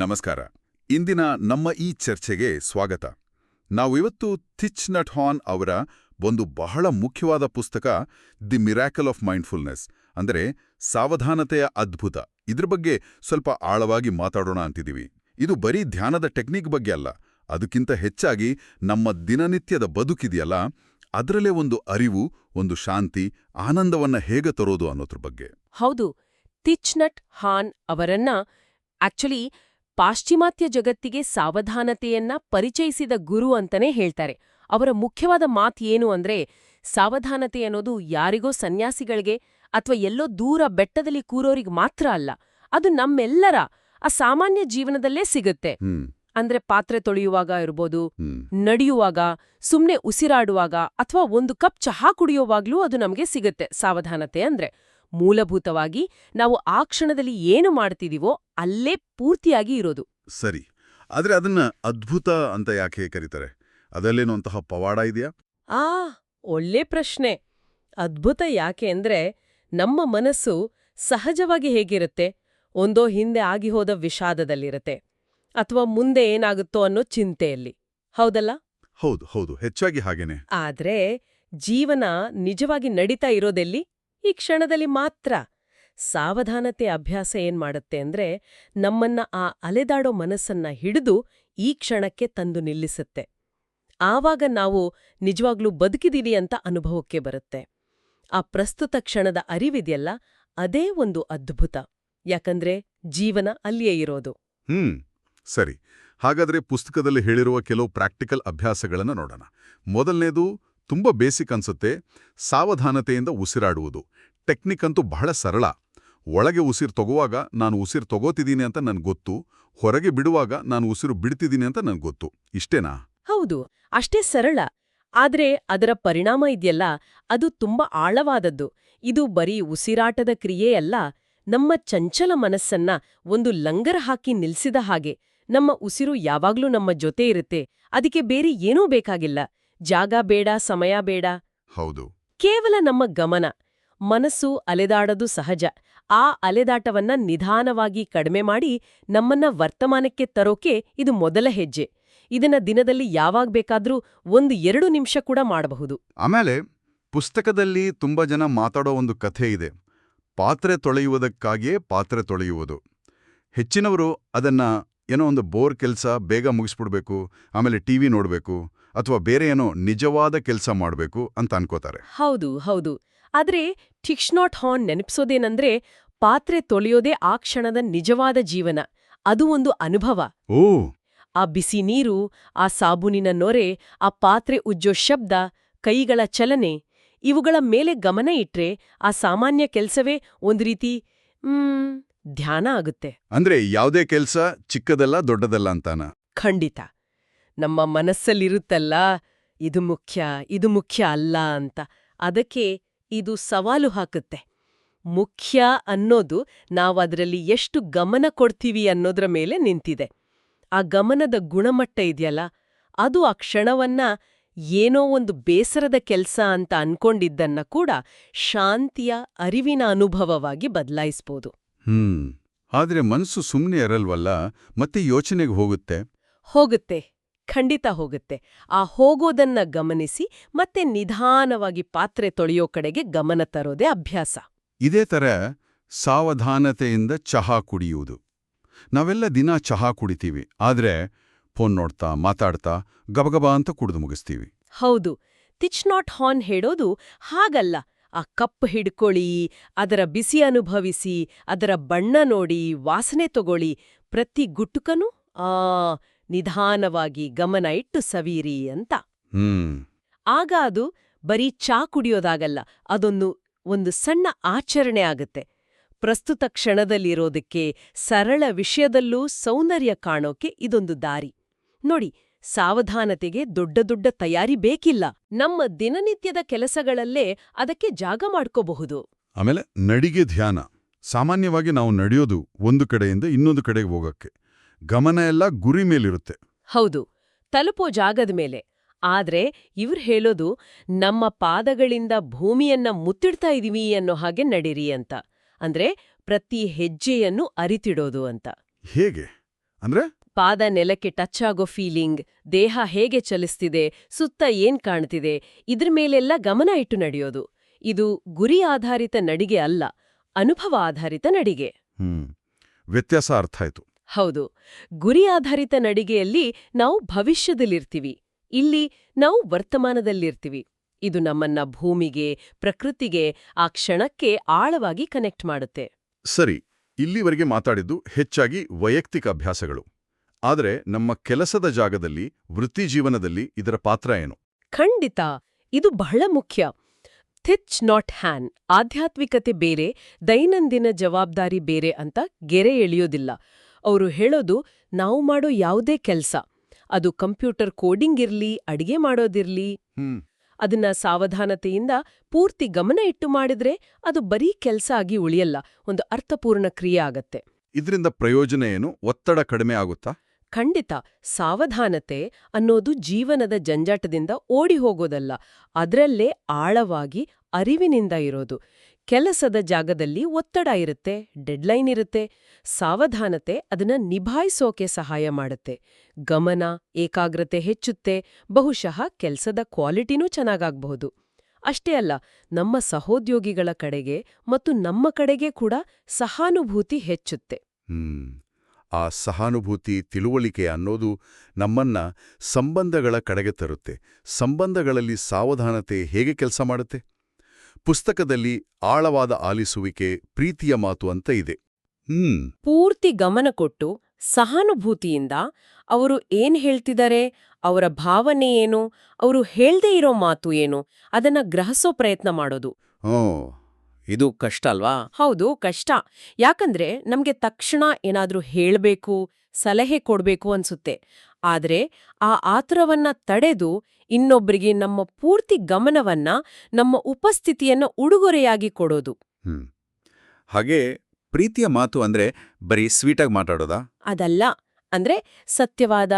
ನಮಸ್ಕಾರ. ಇಂದಿನ ನಮ್ಮ ಈ ಚರ್ಚೆಗೆ ಸ್ವಾಗತ. ನಾವಿವತ್ತು ಥಿಚ್ ನಟ್ ಹಾನ್ ಅವರ ಒಂದು ಬಹಳ ಮುಖ್ಯವಾದ ಪುಸ್ತಕ, ದಿ ಮಿರಾಕಲ್ ಆಫ್ ಮೈಂಡ್ಫುಲ್ನೆಸ್, ಅಂದರೆ ಸಾವಧಾನತೆಯ ಅದ್ಭುತ. ಇದ್ರ ಬಗ್ಗೆ ಸ್ವಲ್ಪ ಆಳವಾಗಿ ಮಾತಾಡೋಣ ಅಂತಿದ್ದೀವಿ ಇದು ಬರೀ ಧ್ಯಾನದ ಟೆಕ್ನಿಕ್ ಬಗ್ಗೆ ಅಲ್ಲ, ಅದಕ್ಕಿಂತ ಹೆಚ್ಚಾಗಿ ನಮ್ಮ ದಿನನಿತ್ಯದ ಬದುಕಿದೆಯಲ್ಲ, ಅದರಲ್ಲೇ ಒಂದು ಅರಿವು, ಒಂದು ಶಾಂತಿ, ಆನಂದವನ್ನ ಹೇಗೆ ತರೋದು ಅನ್ನೋದ್ರ ಬಗ್ಗೆ. ಹೌದು ತಿಚ್ನಟ್ ಹಾನ್ ಅವರನ್ನ ಆಕ್ಚುಲಿ ಪಾಶ್ಚಿಮಾತ್ಯ ಜಗತ್ತಿಗೆ ಸಾವಧಾನತೆಯನ್ನ ಪರಿಚಯಿಸಿದ ಗುರು ಅಂತಾನೆ ಹೇಳ್ತಾರೆ. ಅವರ ಮುಖ್ಯವಾದ ಮಾತು ಏನು ಅಂದ್ರೆ ಸಾವಧಾನತೆ ಅನ್ನೋದು ಯಾರಿಗೋ ಸನ್ಯಾಸಿಗಳಿಗೆ ಅಥವಾ ಎಲ್ಲೋ ದೂರ ಬೆಟ್ಟದಲ್ಲಿ ಕೂರೋರಿಗೆ ಮಾತ್ರ ಅಲ್ಲ ಅದು ನಮ್ಮೆಲ್ಲರ ಆ ಸಾಮಾನ್ಯ ಜೀವನದಲ್ಲೇ ಸಿಗುತ್ತೆ. ಅಂದ್ರೆ ಪಾತ್ರೆ ತೊಳೆಯುವಾಗ ಇರ್ಬೋದು ನಡೆಯುವಾಗ ಸುಮ್ನೆ ಉಸಿರಾಡುವಾಗ ಅಥವಾ ಒಂದು ಕಪ್ ಚಹಾ ಕುಡಿಯೋವಾಗ್ಲೂ ಅದು ನಮಗೆ ಸಿಗುತ್ತೆ ಸಾವಧಾನತೆ ಅಂದ್ರೆ. ಮೂಲಭೂತವಾಗಿ ನಾವು ಆ ಕ್ಷಣದಲ್ಲಿ ಏನು ಮಾಡ್ತಿದೀವೋ ಅಲ್ಲೇ ಪೂರ್ತಿಯಾಗಿ ಇರೋದು. ಸರಿ. ಆದ್ರೆ ಅದನ್ನ ಅದ್ಭುತ ಅಂತ ಯಾಕೆ ಕರೀತಾರೆ? ಅದಲ್ಲೇನೋ ಅಂತಹ ಪವಾಡ ಇದೆಯಾ? ಆ ಒಳ್ಳೆ ಪ್ರಶ್ನೆ. ಅದ್ಭುತ ಯಾಕೆ ಅಂದ್ರೆ ನಮ್ಮ ಮನಸ್ಸು ಸಹಜವಾಗಿ ಹೇಗಿರುತ್ತೆ? ಒಂದೋ ಹಿಂದೆ ಆಗಿ ಹೋದ ವಿಷಾದದಲ್ಲಿರುತ್ತೆ. ಅಥವಾ ಮುಂದೆ ಏನಾಗುತ್ತೋ ಅನ್ನೋ ಚಿಂತೆಯಲ್ಲಿ. ಹೌದಲ್ಲ? ಹೌದು ಹೌದು. ಹೆಚ್ಚಾಗಿ ಹಾಗೇನೆ. ಆದ್ರೆ ಜೀವನ ನಿಜವಾಗಿ ನಡೀತಾ ಇರೋದೆಲ್ಲಿ? ಈ ಕ್ಷಣದಲ್ಲಿ ಮಾತ್ರ ಸಾವಧಾನತೆ ಅಭ್ಯಾಸ ಏನ್ ಮಾಡುತ್ತೆ ಅಂದ್ರೆ ನಮ್ಮನ್ನ ಆ ಅಲೆದಾಡೋ ಮನಸ್ಸನ್ನ ಹಿಡಿದು ಈ ಕ್ಷಣಕ್ಕೆ ತಂದು ನಿಲ್ಲಿಸುತ್ತೆ. ಆವಾಗ ನಾವು ನಿಜವಾಗ್ಲೂ ಬದುಕಿದೀವಿ ಅಂತ ಅನುಭವಕ್ಕೆ ಬರುತ್ತೆ. ಆ ಪ್ರಸ್ತುತ ಕ್ಷಣದ ಅರಿವಿದೆಯಲ್ಲ, ಅದೇ ಒಂದು ಅದ್ಭುತ. ಯಾಕಂದ್ರೆ ಜೀವನ ಅಲ್ಲಿಯೇ ಇರೋದು. ಹ್ಮ್, ಸರಿ. ಹಾಗಾದ್ರೆ ಪುಸ್ತಕದಲ್ಲಿ ಹೇಳಿರುವ ಕೆಲವು ಪ್ರಾಕ್ಟಿಕಲ್ ಅಭ್ಯಾಸಗಳನ್ನು ನೋಡೋಣ. ಮೊದಲನೇದು ತುಂಬಾ ಬೇಸಿಕ್ ಅನ್ಸುತ್ತೆ. ಸಾವಧಾನತೆಯಿಂದ ಉಸಿರಾಡುವುದು. ಟೆಕ್ನಿಕ್ ಅಂತೂ ಬಹಳ ಸರಳ. ಒಳಗೆ ಉಸಿರು ತಗೋವಾಗ ನಾನು ಉಸಿರು ತಗೋತಿದ್ದೀನಿ ಅಂತ ನನಗೆ ಗೊತ್ತು. ಹೊರಗೆ ಬಿಡುವಾಗ ನಾನು ಉಸಿರು ಬಿಡ್ತಿದ್ದೀನಿ ಅಂತ ನನಗೆ ಗೊತ್ತು. ಇಷ್ಟೇನಾ? ಹೌದು. ಅಷ್ಟೇ ಸರಳ. ಆದರೆ ಅದರ ಪರಿಣಾಮ ಇದೆಯಲ್ಲ, ಅದು ತುಂಬಾ ಆಳವಾದದ್ದು. ಇದು ಬರೀ ಉಸಿರಾಟದ ಕ್ರಿಯೆಯಲ್ಲ ನಮ್ಮ ಚಂಚಲ ಮನಸ್ಸನ್ನ ಒಂದು ಲಂಗರ ಹಾಕಿ ನಿಲ್ಸಿದ ಹಾಗೆ. ನಮ್ಮ ಉಸಿರು ಯಾವಾಗ್ಲೂ ನಮ್ಮ ಜೊತೆ ಇರುತ್ತೆ. ಅದಕ್ಕೆ ಬೇರೆ ಏನೂ ಬೇಕಾಗಿಲ್ಲ. ಜಾಗ ಬೇಡ ಸಮಯ ಬೇಡ. ಹೌದು. ಕೇವಲ ನಮ್ಮ ಗಮನ ಮನಸ್ಸು ಅಲೆದಾಡದು ಸಹಜ. ಆ ಅಲೆದಾಟವನ್ನ ನಿಧಾನವಾಗಿ ಕಡಿಮೆ ಮಾಡಿ ನಮ್ಮನ್ನ ವರ್ತಮಾನಕ್ಕೆ ತರೋಕೆ ಇದು ಮೊದಲ ಹೆಜ್ಜೆ. ಇದನ್ನ ದಿನದಲ್ಲಿ ಯಾವಾಗ ಬೇಕಾದ್ರೂ ಒಂದು ಎರಡು ನಿಮಿಷ ಕೂಡ ಮಾಡಬಹುದು. ಆಮೇಲೆ ಪುಸ್ತಕದಲ್ಲಿ ತುಂಬಾ ಜನ ಮಾತಾಡೋ ಒಂದು ಕಥೆ ಇದೆ. ಪಾತ್ರೆ ತೊಳೆಯುವುದಕ್ಕಾಗಿಯೇ ಪಾತ್ರೆ ತೊಳೆಯುವುದು. ಹೆಚ್ಚಿನವರು ಅದನ್ನ ಏನೋ ಒಂದು ಬೋರ್ ಕೆಲಸ ಬೇಗ ಮುಗಿಸ್ಬಿಡ್ಬೇಕು ಆಮೇಲೆ ಟಿವಿ ನೋಡ್ಬೇಕು ಅಥವಾ ಬೇರೆ ಏನೋ ನಿಜವಾದ ಕೆಲಸ ಮಾಡಬೇಕು ಅಂತ ಅನ್ಕೋತಾರೆ. ಹೌದು ಹೌದು. ಆದ್ರೆ ಟಿಕ್ಸ್ನಾಟ್ ಹಾರ್ನ್ ನೆನಪಿಸೋದೇನಂದ್ರೆ ಪಾತ್ರೆ ತೊಳೆಯೋದೇ ಆ ಕ್ಷಣದ ನಿಜವಾದ ಜೀವನ. ಅದು ಒಂದು ಅನುಭವ. ಓ! ಆ ಬಿಸಿ ನೀರು ಆ ಸಾಬೂನಿನ ನೊರೆ ಆ ಪಾತ್ರೆ ಉಜ್ಜೋ ಶಬ್ದ ಕೈಗಳ ಚಲನೆ ಇವುಗಳ ಮೇಲೆ ಗಮನ ಇಟ್ರೆ ಆ ಸಾಮಾನ್ಯ ಕೆಲಸವೇ ಒಂದು ರೀತಿ ಧ್ಯಾನ ಆಗುತ್ತೆ. ಅಂದ್ರೆ ಯಾವುದೇ ಕೆಲಸ ಚಿಕ್ಕದಲ್ಲ ದೊಡ್ಡದಲ್ಲ ಅಂತಾನ? ಖಂಡಿತ. ನಮ್ಮ ಮನಸ್ಸಲ್ಲಿರುತ್ತಲ್ಲ ಇದು ಮುಖ್ಯ ಇದು ಮುಖ್ಯ ಅಲ್ಲ ಅಂತ. ಅದಕ್ಕೆ ಇದು ಸವಾಲು ಹಾಕುತ್ತೆ. ಮುಖ್ಯ ಅನ್ನೋದು ನಾವದರಲ್ಲಿ ಎಷ್ಟು ಗಮನ ಕೊಡ್ತೀವಿ ಅನ್ನೋದ್ರ ಮೇಲೆ ನಿಂತಿದೆ. ಆ ಗಮನದ ಗುಣಮಟ್ಟ ಇದೆಯಲ್ಲ ಅದು ಆ ಕ್ಷಣವನ್ನ ಏನೋ ಒಂದು ಬೇಸರದ ಕೆಲ್ಸ ಅಂತ ಅನ್ಕೊಂಡಿದ್ದನ್ನ ಕೂಡ ಶಾಂತಿಯ ಅರಿವಿನ ಅನುಭವವಾಗಿ ಬದಲಾಯಿಸ್ಬೋದು. ಹ್ಮ್. ಆದ್ರೆ ಮನಸ್ಸು ಸುಮ್ಮನೆ ಇರಲ್ವಲ್ಲ ಮತ್ತೆ ಯೋಚನೆಗೆ ಹೋಗುತ್ತೆ? ಹೋಗುತ್ತೆ. ಖಂಡಿತ ಹೋಗುತ್ತೆ. ಆ ಹೋಗೋದನ್ನ ಗಮನಿಸಿ ಮತ್ತೆ ನಿಧಾನವಾಗಿ ಪಾತ್ರೆ ತೊಳೆಯೋ ಕಡೆಗೆ ಗಮನ ತರೋದೇ ಅಭ್ಯಾಸ. ಇದೇ ತರ ಸಾವಧಾನತೆಯಿಂದ ಚಹಾ ಕುಡಿಯುವುದು. ನಾವೆಲ್ಲ ದಿನ ಚಹಾ ಕುಡಿತೀವಿ. ಆದ್ರೆ ಫೋನ್ ನೋಡ್ತಾ ಮಾತಾಡ್ತಾ ಗಬಗಬ ಅಂತ ಕುಡಿದು ಮುಗಿಸ್ತೀವಿ. ಹೌದು. ತಿಚ್ ನಾಟ್ ಹಾರ್ನ್ ಹೇಳೋದು ಹಾಗಲ್ಲ. ಆ ಕಪ್ ಹಿಡ್ಕೊಳ್ಳಿ ಅದರ ಬಿಸಿ ಅನುಭವಿಸಿ ಅದರ ಬಣ್ಣ ನೋಡಿ ವಾಸನೆ ತಗೊಳ್ಳಿ. ಪ್ರತಿ ಗುಟ್ಟುಕನೂ ಆ ನಿಧಾನವಾಗಿ ಗಮನ ಇಟ್ಟು ಸವೀರಿ ಅಂತ. ಹ್ಮ್. ಆಗ ಅದು ಬರೀ ಚಾ ಕುಡಿಯೋದಾಗಲ್ಲ ಅದೊಂದು ಒಂದು ಸಣ್ಣ ಆಚರಣೆ ಆಗುತ್ತೆ. ಪ್ರಸ್ತುತ ಕ್ಷಣದಲ್ಲಿರೋದಕ್ಕೆ ಸರಳ ವಿಷಯದಲ್ಲೂ ಸೌಂದರ್ಯ ಕಾಣೋಕೆ ಇದೊಂದು ದಾರಿ. ನೋಡಿ ಸಾವಧಾನತೆಗೆ ದೊಡ್ಡ ದೊಡ್ಡ ತಯಾರಿ ಬೇಕಿಲ್ಲ. ನಮ್ಮ ದಿನನಿತ್ಯದ ಕೆಲಸಗಳಲ್ಲೇ ಅದಕ್ಕೆ ಜಾಗ ಮಾಡ್ಕೋಬಹುದು. ಆಮೇಲೆ ನಡಿಗೆ ಧ್ಯಾನ. ಸಾಮಾನ್ಯವಾಗಿ ನಾವು ನಡೆಯೋದು ಒಂದು ಕಡೆಯಿಂದ ಇನ್ನೊಂದು ಕಡೆಗೆ ಹೋಗಕ್ಕೆ. ಗಮನ ಎಲ್ಲ ಗುರಿ ಮೇಲಿರುತ್ತೆ. ಹೌದು ತಲುಪೋ ಜಾಗದ ಮೇಲೆ. ಆದ್ರೆ ಇವ್ರು ಹೇಳೋದು ನಮ್ಮ ಪಾದಗಳಿಂದ ಭೂಮಿಯನ್ನ ಮುತ್ತಿಡ್ತಾ ಇದೀವಿ ಅನ್ನೋ ಹಾಗೆ ನಡೀರಿ ಅಂತ. ಅಂದ್ರೆ ಪ್ರತಿ ಹೆಜ್ಜೆಯನ್ನು ಅರಿತಿಡೋದು ಅಂತ. ಹೇಗೆ? ಅಂದ್ರೆ? ಪಾದ ನೆಲಕ್ಕೆ ಟಚ್ ಆಗೋ ಫೀಲಿಂಗ್ ದೇಹ ಹೇಗೆ ಚಲಿಸ್ತಿದೆ ಸುತ್ತ ಏನ್ ಕಾಣ್ತಿದೆ ಇದ್ರ ಮೇಲೆಲ್ಲ ಗಮನ ಇಟ್ಟು ನಡೆಯೋದು. ಇದು ಗುರಿ ಆಧಾರಿತ ನಡಿಗೆ ಅಲ್ಲ ಅನುಭವ ಆಧಾರಿತ ನಡಿಗೆ. ವ್ಯತ್ಯಾಸ ಅರ್ಥ ಆಯ್ತು. ಹೌದು ಗುರಿ ಆಧಾರಿತ ನಡಿಗೆಯಲ್ಲಿ ನಾವು ಭವಿಷ್ಯದಲ್ಲಿರ್ತೀವಿ. ಇಲ್ಲಿ ನಾವು ವರ್ತಮಾನದಲ್ಲಿರ್ತೀವಿ. ಇದು ನಮ್ಮನ್ನ ಭೂಮಿಗೆ ಪ್ರಕೃತಿಗೆ ಆ ಕ್ಷಣಕ್ಕೆ ಆಳವಾಗಿ ಕನೆಕ್ಟ್ ಮಾಡುತ್ತೆ. ಸರಿ ಇಲ್ಲಿವರೆಗೆ ಮಾತಾಡಿದ್ದು ಹೆಚ್ಚಾಗಿ ವೈಯಕ್ತಿಕ ಅಭ್ಯಾಸಗಳು. ಆದರೆ ನಮ್ಮ ಕೆಲಸದ ಜಾಗದಲ್ಲಿ ವೃತ್ತಿ ಜೀವನದಲ್ಲಿ ಇದರ ಪಾತ್ರ ಏನು? ಖಂಡಿತ ಇದು ಬಹಳ ಮುಖ್ಯ. ಥಿಚ್ ನಾಟ್ ಹ್ಯಾನ್ ಆಧ್ಯಾತ್ಮಿಕತೆ ಬೇರೆ ದೈನಂದಿನ ಜವಾಬ್ದಾರಿ ಬೇರೆ ಅಂತ ಗೆರೆ ಎಳೆಯೋದಿಲ್ಲ. ಅವರು ಹೇಳೋದು ನಾವು ಮಾಡೋ ಯಾವುದೇ ಕೆಲಸ. ಅದು ಕಂಪ್ಯೂಟರ್ ಕೋಡಿಂಗ್ ಇರ್ಲಿ ಅಡಿಗೆ ಮಾಡೋದಿರ್ಲಿ. ಅದನ್ನ ಸಾವಧಾನತೆಯಿಂದ ಪೂರ್ತಿ ಗಮನ ಇಟ್ಟು ಮಾಡಿದ್ರೆ ಅದು ಬರೀ ಕೆಲಸ ಆಗಿ ಉಳಿಯಲ್ಲ ಒಂದು ಅರ್ಥಪೂರ್ಣ ಕ್ರಿಯೆ ಆಗತ್ತೆ. ಇದರಿಂದ ಪ್ರಯೋಜನ ಏನು? ಒತ್ತಡ ಕಡಿಮೆ ಆಗುತ್ತಾ? ಖಂಡಿತ ಸಾವಧಾನತೆ ಅನ್ನೋದು ಜೀವನದ ಜಂಜಾಟದಿಂದ ಓಡಿ ಹೋಗೋದಲ್ಲ ಅದರಲ್ಲೇ ಆಳವಾಗಿ ಅರಿವಿನಿಂದ ಇರೋದು. ಕೆಲಸದ ಜಾಗದಲ್ಲಿ ಒತ್ತಡ ಇರುತ್ತೆ, ಡೆಡ್ಲೈನ್ ಇರುತ್ತೆ, ಸಾವಧಾನತೆ ಅದನ್ನ ನಿಭಾಯಿಸೋಕೆ ಸಹಾಯ ಮಾಡುತ್ತೆ. ಗಮನ, ಏಕಾಗ್ರತೆ ಹೆಚ್ಚುತ್ತೆ, ಬಹುಶಃ ಕೆಲಸದ ಕ್ವಾಲಿಟಿನೂ ಚೆನ್ನಾಗಾಗಬಹುದು. ಅಷ್ಟೇ ಅಲ್ಲ, ನಮ್ಮ ಸಹೋದ್ಯೋಗಿಗಳ ಕಡೆಗೆ ಮತ್ತು ನಮ್ಮ ಕಡೆಗೆ ಕೂಡ ಸಹಾನುಭೂತಿ ಹೆಚ್ಚುತ್ತೆ. ಆ ಸಹಾನುಭೂತಿ ತಿಳುವಳಿಕೆ ಅನ್ನೋದು ನಮ್ಮನ್ನ ಸಂಬಂಧಗಳ ಕಡೆಗೆ ತರುತ್ತೆ. ಸಂಬಂಧಗಳಲ್ಲಿ ಸಾವಧಾನತೆ ಹೇಗೆ ಕೆಲಸ ಮಾಡುತ್ತೆ? ಪುಸ್ತಕದಲ್ಲಿ ಆಳವಾದ ಆಲಿಸುವಿಕೆ ಪ್ರೀತಿಯ ಮಾತು ಅಂತ ಇದೆ. ಹ್ಮ್. ಪೂರ್ತಿ ಗಮನ ಕೊಟ್ಟು ಸಹಾನುಭೂತಿಯಿಂದ ಅವರು ಏನ್ ಹೇಳ್ತಿದ್ದಾರೆ ಅವರ ಭಾವನೆ ಏನು ಅವರು ಹೇಳ್ದೇ ಇರೋ ಮಾತು ಏನು ಅದನ್ನ ಗ್ರಹಿಸೋ ಪ್ರಯತ್ನ ಮಾಡೋದು. ಓ ಇದು ಕಷ್ಟ ಅಲ್ವಾ? ಹೌದು ಕಷ್ಟ. ಯಾಕಂದ್ರೆ ನಮ್ಗೆ ತಕ್ಷಣ ಏನಾದ್ರೂ ಹೇಳ್ಬೇಕು ಸಲಹೆ ಕೊಡ್ಬೇಕು ಅನ್ಸುತ್ತೆ. ಆದ್ರೆ ಆ ಆತುರವನ್ನ ತಡೆದು ಇನ್ನೊಬ್ಬರಿಗೆ ನಮ್ಮ ಪೂರ್ತಿ ಗಮನವನ್ನ ನಮ್ಮ ಉಪಸ್ಥಿತಿಯನ್ನ ಉಡುಗೊರೆಯಾಗಿ ಕೊಡೋದು. ಹಾಗೆ ಪ್ರೀತಿಯ ಮಾತು ಅಂದ್ರೆ ಬರೀ ಸ್ವೀಟಾಗಿ ಮಾತಾಡೋದಾ? ಅದಲ್ಲ. ಅಂದ್ರೆ ಸತ್ಯವಾದ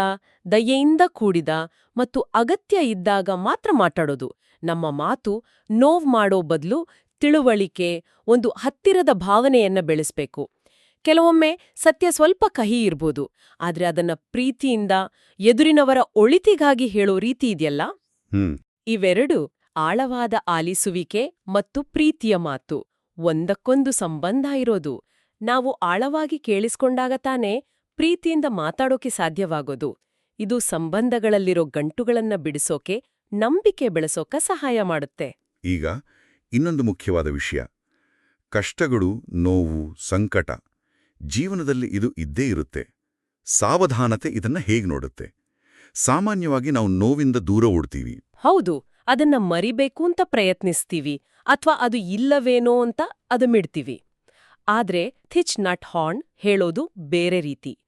ದಯೆಯಿಂದ ಕೂಡಿದ ಮತ್ತು ಅಗತ್ಯ ಇದ್ದಾಗ ಮಾತ್ರ ಮಾತಾಡೋದು. ನಮ್ಮ ಮಾತು ನೋವ್ ಮಾಡೋ ಬದಲು ತಿಳುವಳಿಕೆ ಒಂದು ಹತ್ತಿರದ ಭಾವನೆಯನ್ನ ಬೆಳೆಸ್ಬೇಕು. ಕೆಲವೊಮ್ಮೆ ಸತ್ಯ ಸ್ವಲ್ಪ ಕಹಿ ಇರ್ಬೋದು. ಆದ್ರೆ ಅದನ್ನ ಪ್ರೀತಿಯಿಂದ ಎದುರಿನವರ ಒಳಿತಿಗಾಗಿ ಹೇಳೋ ರೀತಿ ಇದೆಯಲ್ಲ? ಇವೆರಡು ಆಳವಾದ ಆಲಿಸುವಿಕೆ ಮತ್ತು ಪ್ರೀತಿಯ ಮಾತು. ಒಂದಕ್ಕೊಂದು ಸಂಬಂಧ ಇರೋದು. ನಾವು ಆಳವಾಗಿ ಕೇಳಿಸ್ಕೊಂಡಾಗ ತಾನೇ ಪ್ರೀತಿಯಿಂದ ಮಾತಾಡೋಕೆ ಸಾಧ್ಯವಾಗೋದು. ಇದು ಸಂಬಂಧಗಳಲ್ಲಿರೋ ಗಂಟುಗಳನ್ನ ಬಿಡಿಸೋಕೆ ನಂಬಿಕೆ ಬೆಳೆಸೋಕ ಸಹಾಯ ಮಾಡುತ್ತೆ. ಈಗ ಇನ್ನೊಂದು ಮುಖ್ಯವಾದ ವಿಷಯ. ಕಷ್ಟಗಳು ನೋವು ಸಂಕಟ. ಜೀವನದಲ್ಲಿ ಇದು ಇದ್ದೇ ಇರುತ್ತೆ. ಸಾವಧಾನತೆ ಇದನ್ನ ಹೇಗ್ ನೋಡುತ್ತೆ? ಸಾಮಾನ್ಯವಾಗಿ ನಾವು ನೋವಿಂದ ದೂರ ಓಡ್ತೀವಿ. ಹೌದು ಅದನ್ನ ಮರಿಬೇಕು ಅಂತ ಪ್ರಯತ್ನಿಸ್ತೀವಿ ಅಥವಾ ಅದು ಇಲ್ಲವೇನೋ ಅಂತ ಅದು ಮಿಡ್ತೀವಿ. ಆದ್ರೆ ಥಿಚ್ ನಟ್ ಹಾರ್ನ್ ಹೇಳೋದು ಬೇರೆ ರೀತಿ.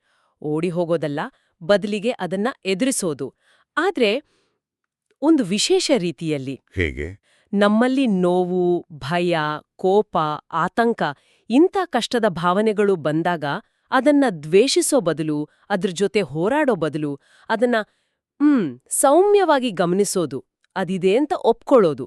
ಓಡಿ ಹೋಗೋದಲ್ಲ ಬದಲಿಗೆ ಅದನ್ನ ಎದುರಿಸೋದು. ಆದ್ರೆ ಒಂದು ವಿಶೇಷ ರೀತಿಯಲ್ಲಿ. ಹೇಗೆ? ನಮ್ಮಲ್ಲಿ ನೋವು ಭಯ ಕೋಪ ಆತಂಕ ಇಂಥ ಕಷ್ಟದ ಭಾವನೆಗಳು ಬಂದಾಗ ಅದನ್ನ ದ್ವೇಷಿಸೋ ಬದಲು ಅದ್ರ ಜೊತೆ ಹೋರಾಡೋ ಬದಲು ಅದನ್ನ ಹ್ಮ್ ಸೌಮ್ಯವಾಗಿ ಗಮನಿಸೋದು ಅದಿದೆ ಅಂತ ಒಪ್ಕೊಳ್ಳೋದು.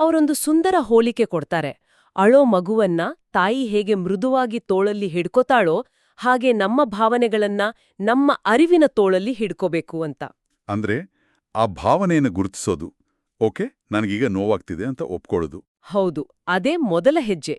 ಅವರೊಂದು ಸುಂದರ ಹೋಲಿಕೆ ಕೊಡ್ತಾರೆ. ಅಳೋ ಮಗುವನ್ನ ತಾಯಿ ಹೇಗೆ ಮೃದುವಾಗಿ ತೋಳಲ್ಲಿ ಹಿಡ್ಕೋತಾಳೋ ಹಾಗೆ ನಮ್ಮ ಭಾವನೆಗಳನ್ನ ನಮ್ಮ ಅರಿವಿನ ತೋಳಲ್ಲಿ ಹಿಡ್ಕೋಬೇಕು ಅಂತ. ಅಂದ್ರೆ ಆ ಭಾವನೆಯನ್ನು ಗುರುತಿಸೋದು ಓಕೆ? ನನಗೀಗ ನೋವಾಗ್ತಿದೆ ಅಂತ ಒಪ್ಕೊಳ್ಳೋದು. ಹೌದು ಅದೇ ಮೊದಲ ಹೆಜ್ಜೆ.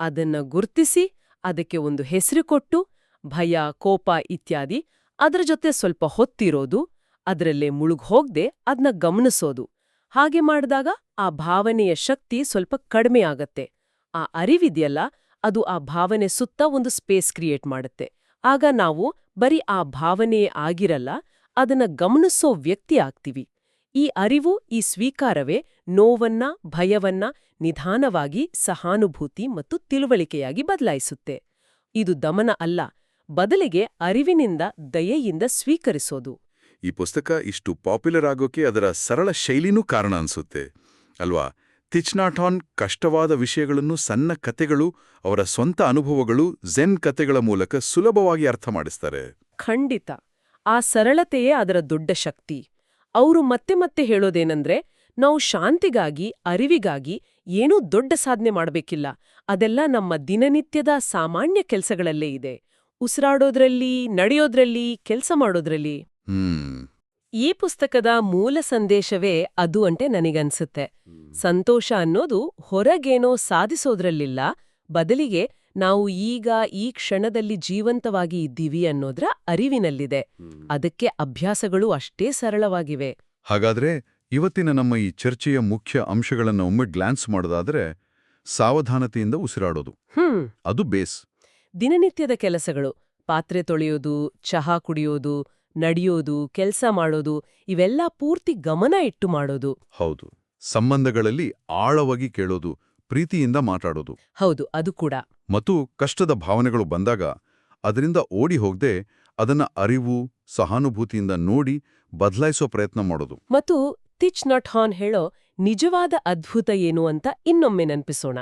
ಅದನ್ನ ಗುರ್ತಿಸಿ, ಅದಕ್ಕೆ ಒಂದು ಹೆಸರು ಕೊಟ್ಟು, ಭಯ, ಕೋಪ ಇತ್ಯಾದಿ ಅದರ ಜೊತೆ ಸ್ವಲ್ಪ ಹೊತ್ತಿರೋದು, ಅದರಲ್ಲೇ ಮುಳುಗ್ಹೋಗ್ದೆ ಅದನ್ನ ಗಮನಿಸೋದು. ಹಾಗೆ ಮಾಡಿದಾಗ ಆ ಭಾವನೆಯ ಶಕ್ತಿ ಸ್ವಲ್ಪ ಕಡಿಮೆ ಆಗತ್ತೆ. ಆ ಅರಿವಿದೆಯಲ್ಲ, ಅದು ಆ ಭಾವನೆ ಸುತ್ತ ಒಂದು ಸ್ಪೇಸ್ ಕ್ರಿಯೇಟ್ ಮಾಡುತ್ತೆ. ಆಗ ನಾವು ಬರೀ ಆ ಭಾವನೆಯೇ ಆಗಿರಲ್ಲ, ಅದನ್ನ ಗಮನಿಸೋ ವ್ಯಕ್ತಿ ಆಗ್ತೀವಿ. ಈ ಅರಿವು ಈ ಸ್ವೀಕಾರವೇ ನೋವನ್ನ ಭಯವನ್ನ ನಿಧಾನವಾಗಿ ಸಹಾನುಭೂತಿ ಮತ್ತು ತಿಳುವಳಿಕೆಯಾಗಿ ಬದಲಾಯಿಸುತ್ತೆ. ಇದು ದಮನ ಅಲ್ಲ ಬದಲಿಗೆ ಅರಿವಿನಿಂದ ದಯೆಯಿಂದ ಸ್ವೀಕರಿಸೋದು. ಈ ಪುಸ್ತಕ ಇಷ್ಟು ಪಾಪ್ಯುಲರ್ ಆಗೋಕೆ ಅದರ ಸರಳ ಶೈಲಿನೂ ಕಾರಣ ಅನ್ಸುತ್ತೆ. ಅಲ್ವಾ? ತಿಚ್ನಾಟಾನ್ ಕಷ್ಟವಾದ ವಿಷಯಗಳನ್ನು ಸಣ್ಣ ಕತೆಗಳು ಅವರ ಸ್ವಂತ ಅನುಭವಗಳು ಝೆನ್ ಕತೆಗಳ ಮೂಲಕ ಸುಲಭವಾಗಿ ಅರ್ಥ ಮಾಡಿಸ್ತಾರೆ. ಖಂಡಿತ. ಆ ಸರಳತೆಯೇ ಅದರ ದೊಡ್ಡ ಶಕ್ತಿ. ಅವರು ಮತ್ತೆ ಮತ್ತೆ ಹೇಳೋದೇನಂದ್ರೆ ನಾವು ಶಾಂತಿಗಾಗಿ ಅರಿವಿಗಾಗಿ ಏನೂ ದೊಡ್ಡ ಸಾಧನೆ ಮಾಡಬೇಕಿಲ್ಲ. ಅದೆಲ್ಲ ನಮ್ಮ ದಿನನಿತ್ಯದ ಸಾಮಾನ್ಯ ಕೆಲಸಗಳಲ್ಲೇ ಇದೆ. ಉಸಿರಾಡೋದ್ರಲ್ಲಿ ನಡೆಯೋದ್ರಲ್ಲಿ ಕೆಲಸ ಮಾಡೋದ್ರಲ್ಲಿ. ಈ ಪುಸ್ತಕದ ಮೂಲ ಸಂದೇಶವೇ ಅದು ಅಂಟೆ ನನಗನ್ಸುತ್ತೆ. ಸಂತೋಷ ಅನ್ನೋದು ಹೊರಗೇನೋ ಸಾಧಿಸೋದ್ರಲ್ಲಿಲ್ಲ ಬದಲಿಗೆ ನಾವು ಈಗ ಈ ಕ್ಷಣದಲ್ಲಿ ಜೀವಂತವಾಗಿ ಇದ್ದೀವಿ ಅನ್ನೋದ್ರ ಅರಿವಿನಲ್ಲಿದೆ. ಅದಕ್ಕೆ ಅಭ್ಯಾಸಗಳು ಅಷ್ಟೇ ಸರಳವಾಗಿವೆ. ಹಾಗಾದ್ರೆ ಇವತ್ತಿನ ನಮ್ಮ ಈ ಚರ್ಚೆಯ ಮುಖ್ಯ ಅಂಶಗಳನ್ನು ಒಮ್ಮೆ ಗ್ಲಾನ್ಸ್ ಮಾಡೋದಾದ್ರೆ ಸಾವಧಾನತೆಯಿಂದ ಉಸಿರಾಡೋದು. ಹ್ಮ್. ಅದು ಬೇಸ್. ದಿನನಿತ್ಯದ ಕೆಲಸಗಳು. ಪಾತ್ರೆ ತೊಳೆಯೋದು ಚಹಾ ಕುಡಿಯೋದು ನಡೆಯೋದು ಕೆಲಸ ಮಾಡೋದು ಇವೆಲ್ಲ ಪೂರ್ತಿ ಗಮನ ಇಟ್ಟು ಮಾಡೋದು. ಹೌದು. ಸಂಬಂಧಗಳಲ್ಲಿ ಆಳವಾಗಿ ಕೇಳೋದು ಪ್ರೀತಿಯಿಂದ ಮಾತಾಡೋದು. ಹೌದು ಅದು ಕೂಡ. ಮತ್ತು ಕಷ್ಟದ ಭಾವನೆಗಳು ಬಂದಾಗ ಅದರಿಂದ ಓಡಿ ಹೋಗದೆ ಅದನ್ನ ಅರಿವು ಸಹಾನುಭೂತಿಯಿಂದ ನೋಡಿ ಬದಲಾಯಿಸೋ ಪ್ರಯತ್ನ ಮಾಡೋದು. ಮತ್ತು ತಿಚ್ ನಟ್ ಹಾನ್ ಹೇಳೋ ನಿಜವಾದ ಅದ್ಭುತ ಏನು ಅಂತ ಇನ್ನೊಮ್ಮೆ ನೆನಪಿಸೋಣ.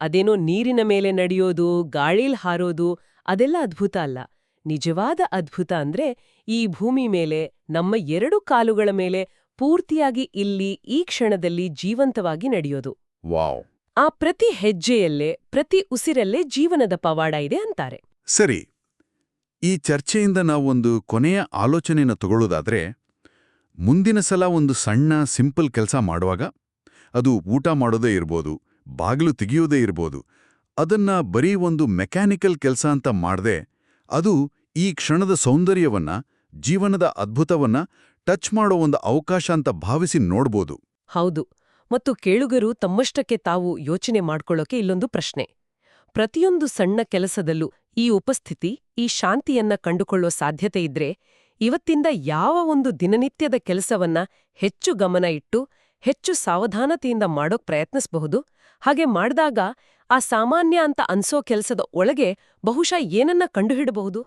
ಅದೇನೋ ನೀರಿನ ಮೇಲೆ ನಡೆಯೋದು ಗಾಳಿಲ್ ಹಾರೋದು ಅದೆಲ್ಲ ಅದ್ಭುತ ಅಲ್ಲ. ನಿಜವಾದ ಅದ್ಭುತ ಅಂದ್ರೆ ಈ ಭೂಮಿ ಮೇಲೆ ನಮ್ಮ ಎರಡು ಕಾಲುಗಳ ಮೇಲೆ ಪೂರ್ತಿಯಾಗಿ ಇಲ್ಲಿ ಈ ಕ್ಷಣದಲ್ಲಿ ಜೀವಂತವಾಗಿ ನಡೆಯೋದು. ವಾವ್. ಆ ಪ್ರತಿ ಹೆಜ್ಜೆಯಲ್ಲೇ ಪ್ರತಿ ಉಸಿರಲ್ಲೇ ಜೀವನದ ಪವಾಡ ಇದೆ ಅಂತಾರೆ. ಸರಿ ಈ ಚರ್ಚೆಯಿಂದ ನಾವೊಂದು ಕೊನೆಯ ಆಲೋಚನೆಯನ್ನು ತಗೊಳ್ಳೋದಾದ್ರೆ ಮುಂದಿನ ಸಲ ಒಂದು ಸಣ್ಣ ಸಿಂಪಲ್ ಕೆಲಸ ಮಾಡುವಾಗ ಅದು ಊಟ ಮಾಡೋದೇ ಇರ್ಬೋದು ಬಾಗಿಲು ತೆಗೆಯೋದೇ ಇರ್ಬೋದು ಅದನ್ನ ಬರೀ ಒಂದು ಮೆಕ್ಯಾನಿಕಲ್ ಕೆಲಸ ಅಂತ ಮಾಡದೆ ಅದು ಈ ಕ್ಷಣದ ಸೌಂದರ್ಯವನ್ನ ಜೀವನದ ಅದ್ಭುತವನ್ನ ಟಚ್ ಮಾಡೋ ಒಂದು ಅವಕಾಶ ಅಂತ ಭಾವಿಸಿ ನೋಡ್ಬೋದು. ಹೌದು. ಮತ್ತು ಕೇಳುಗರು ತಮ್ಮಷ್ಟಕ್ಕೆ ತಾವು ಯೋಚನೆ ಮಾಡ್ಕೊಳ್ಳೋಕೆ ಇಲ್ಲೊಂದು ಪ್ರಶ್ನೆ. ಪ್ರತಿಯೊಂದು ಸಣ್ಣ ಕೆಲಸದಲ್ಲೂ ಈ ಉಪಸ್ಥಿತಿ, ಈ ಶಾಂತಿಯನ್ನ ಕಂಡುಕೊಳ್ಳೋ ಸಾಧ್ಯತೆ ಇದ್ರೆ ಇವತ್ತಿಂದ ಯಾವ ಒಂದು ದಿನನಿತ್ಯದ ಕೆಲಸವನ್ನ ಹೆಚ್ಚು ಗಮನ ಇಟ್ಟು, ಹೆಚ್ಚು ಸಾವಧಾನತೆಯಿಂದ ಮಾಡೋಕ್ ಪ್ರಯತ್ನಿಸಬಹುದು? ಹಾಗೆ ಮಾಡಿದಾಗ ಆ ಸಾಮಾನ್ಯ ಅಂತ ಅನ್ಸೋ ಕೆಲಸದ ಒಳಗೆ ಬಹುಶಃ ಏನನ್ನ ಕಂಡುಹಿಡಬಹುದು?